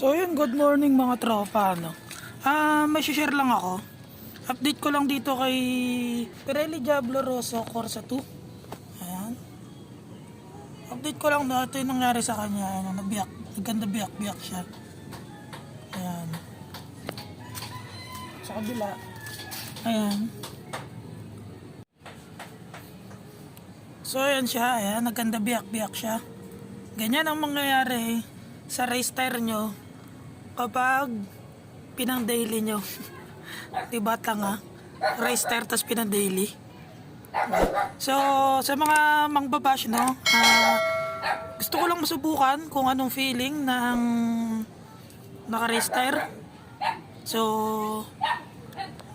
So yun, good morning mga tropa. Ano. Ah, may share lang ako. Update ko lang dito kay Pirelli Diablo Rosso Corsa 2. Ayan. Update ko lang na yung nangyari sa kanya. Ano, nabiyak. Naganda biyak-biyak siya. Ayan. Sa kabila. Ayan. So ayan siya. Ayan, naganda biyak-biyak siya. Ganyan ang mangyayari sa race tire nyo kapag pinang daily nyo. diba tanga? Race tire tas pinang daily. So, sa mga mangbabash, no? ah, gusto ko lang masubukan kung anong feeling ng naka-race tire. So,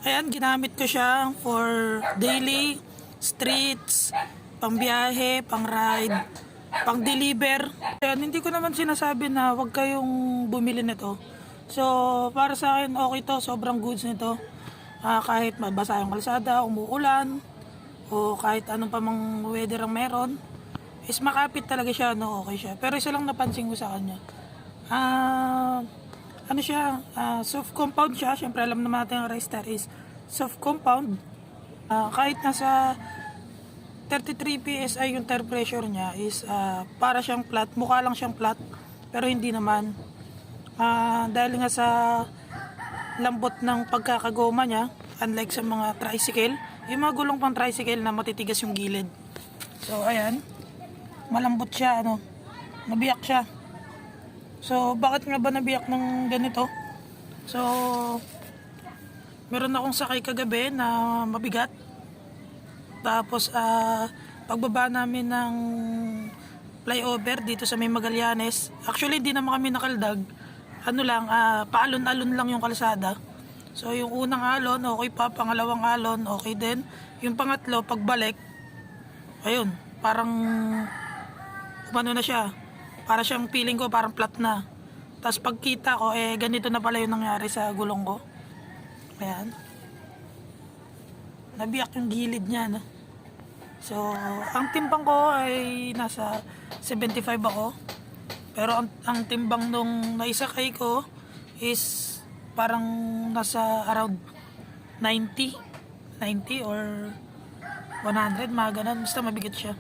ayan, ginamit ko siya for daily, streets, pangbiyahe, pang-ride, pang-deliver. Ayan, hindi ko naman sinasabi na huwag kayong bumili nito. So, para sa akin, okay to. Sobrang goods nito. Ah, kahit mabasa yung kalsada, umuulan, o kahit anong pa mang weather ang meron, is makapit talaga siya, no? Okay siya. Pero isa lang napansin ko sa kanya. Ah, ano siya, ah, soft compound siya. Siyempre, alam naman natin ang tire is soft compound. Ah, kahit nasa 33 PSI yung tire pressure niya is ah, para siyang flat, mukha lang siyang flat, pero hindi naman. Ah, dahil nga sa lambot ng pagkakagoma niya, unlike sa mga tricycle, yung mga gulong pang tricycle na matitigas yung gilid. So, ayan. Malambot siya, ano. Nabiyak siya. So, bakit nga ba nabiyak ng ganito? So, meron akong sakay kagabi na mabigat. Tapos, ah, pagbaba namin ng flyover dito sa may Magallanes. Actually, hindi naman kami nakaldag. Ano lang, ah, paalon-alon lang yung kalsada. So, yung unang alon, okay pa. Pangalawang alon, okay din. Yung pangatlo, pagbalik, ayun, parang, umano na siya. Para siyang feeling ko, parang flat na. Tapos pagkita ko, eh, ganito na pala yung nangyari sa gulong ko. Ayan. Nabiyak yung gilid niya, no? So, ang timbang ko ay nasa 75 ako. Pero ang, ang timbang nung naisakay ko is parang nasa around 90. 90 or 100, mga ganun. Basta mabigat siya.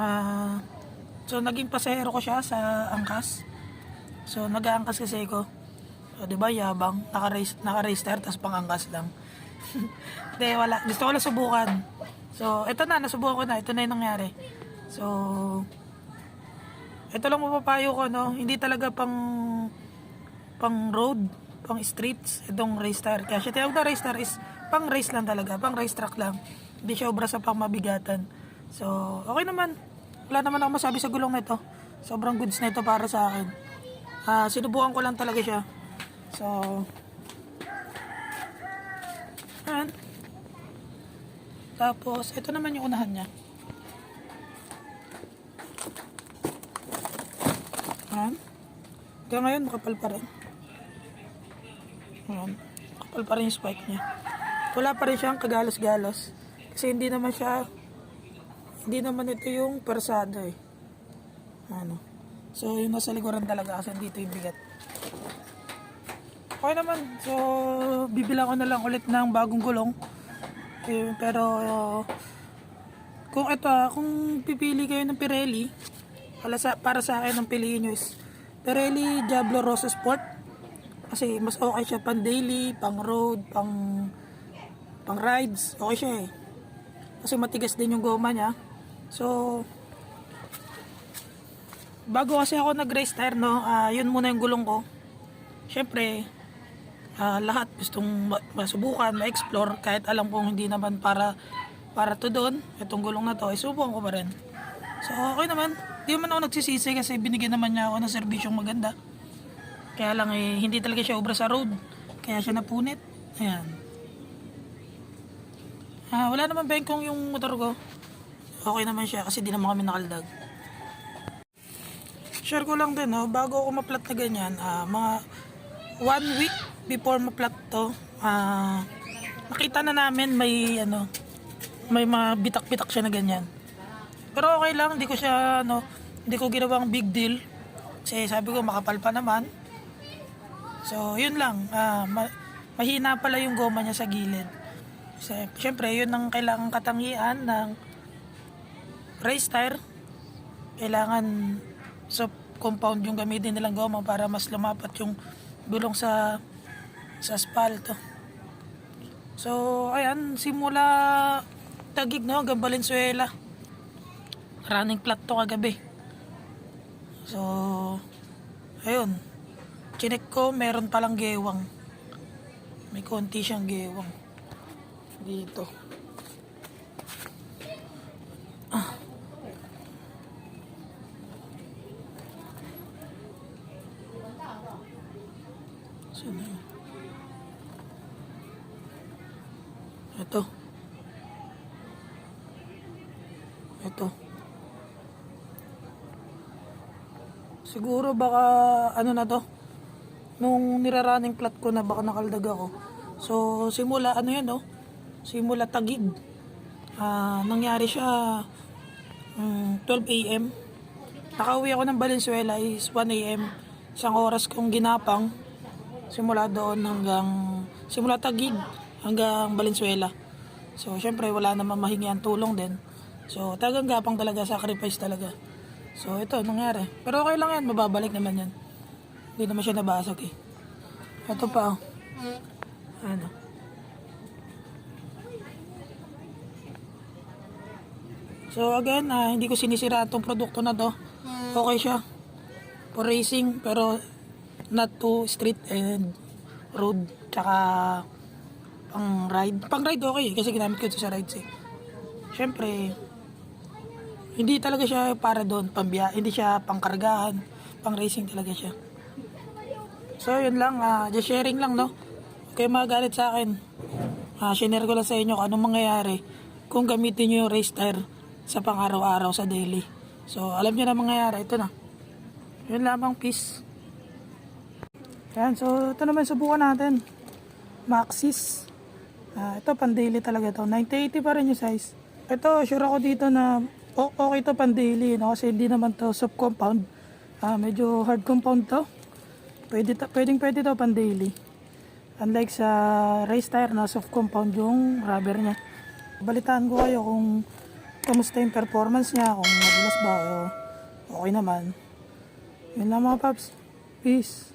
Ah, so, naging pasahero ko siya sa angkas. So, nag-aangkas kasi ko. So, di ba, yabang. Naka-race, naka-race tire, tapos pang-angkas lang. Hindi, wala. Gusto ko lang subukan. So, ito na, nasubukan ko na. Ito na yung nangyari. So, ito lang mapapayo ko, no? Hindi talaga pang pang road, pang streets, itong race tire. Kaya siya tinawag na race tire is pang race lang talaga, pang race track lang. Hindi siya obra sa pang mabigatan. So, okay naman. Wala naman ako masabi sa gulong na ito. Sobrang goods na ito para sa akin. Ah, sinubukan ko lang talaga siya. So, ayan. Tapos, ito naman yung unahan niya. Ayan. Hanggang ngayon, makapal pa rin. Ayan. Makapal pa rin yung spike niya. Wala pa rin siyang kagalos-galos. Kasi hindi naman siya, hindi naman ito yung persada eh. Ano. So, yung nasa likuran talaga kasi dito yung bigat. Okay naman. So, bibila ko na lang ulit ng bagong gulong. Eh, pero, kung ito, kung pipili kayo ng Pirelli, para sa, para sa akin ang piliin nyo is Pirelli Diablo Rosso Sport. Kasi mas okay siya pang daily, pang road, pang pang rides. Okay siya eh. Kasi matigas din yung goma niya. So, bago kasi ako nag-race tire, no, ah, yun muna yung gulong ko. Siyempre, ah, lahat gustong ma- masubukan, ma-explore, kahit alam kong hindi naman para para to doon, itong gulong na to, ay subukan ko pa rin. So, okay naman. Di naman ako nagsisisi kasi binigyan naman niya ako ng serbisyong maganda. Kaya lang eh, hindi talaga siya obra sa road. Kaya siya napunit. Ayan. Ah, wala naman bengkong yung motor ko. Okay naman siya kasi di naman kami nakaldag. Share ko lang din, no? bago ako ma-plat na ganyan, ah, mga one week before ma-plat to, ah, nakita na namin may ano, may mga bitak-bitak siya na ganyan. Pero okay lang, hindi ko siya, ano, hindi ko ginawang big deal. Kasi sabi ko, makapal pa naman. So, yun lang. Ah, ma- mahina pala yung goma niya sa gilid. Kasi, syempre, yun ang kailangan katangian ng race tire. Kailangan soft compound yung gamitin nilang goma para mas lumapat yung gulong sa sa asfalto. So, ayan, simula Tagig, no? Hanggang Valenzuela. Running flat to kagabi. So, ayun. Chinek ko, meron palang gewang. May konti siyang gewang. Dito. Ah. Saan na yun? Ito. Ito. Siguro baka ano na to. Nung niraraning plat ko na baka nakaldag ako. So simula ano yan no? Simula tagig. Ah, nangyari siya mm, 12 AM. Nakauwi ako ng Valenzuela is 1 AM. Isang oras kong ginapang. Simula doon hanggang simula tagig hanggang Valenzuela. So syempre wala namang mahingi ang tulong din. So gapang talaga, sacrifice talaga. So ito, nangyari. Pero okay lang yan, mababalik naman yan. Hindi naman siya nabasag eh. Ito pa oh. Ano. So again, ah, hindi ko sinisira itong produkto na to. Okay siya. For racing, pero not to street and road. Tsaka pang ride. Pang ride okay kasi ginamit ko ito sa rides eh. Siyempre, hindi talaga siya para doon, pambiya, hindi siya pangkargahan, pang racing talaga siya. So yun lang, ah, just sharing lang no. Okay magalit sa akin. Ah, shinare ko lang sa inyo kung anong mangyayari kung gamitin nyo yung race tire sa pang araw-araw sa daily. So alam nyo na mangyayari, ito na. Yun lamang, peace. Yan, so ito naman subukan natin. Maxis. Ah, ito pang daily talaga to. 9080 pa rin yung size. Ito, sure ako dito na okay to pang daily, no? Kasi hindi naman to soft compound. Ah, medyo hard compound to. Pwede ta, pwedeng pwede to pang daily. Unlike sa race tire na soft compound yung rubber niya. Balitaan ko kayo kung kamusta yung performance niya, kung madulas ba o okay naman. Yun lang mga paps. Peace.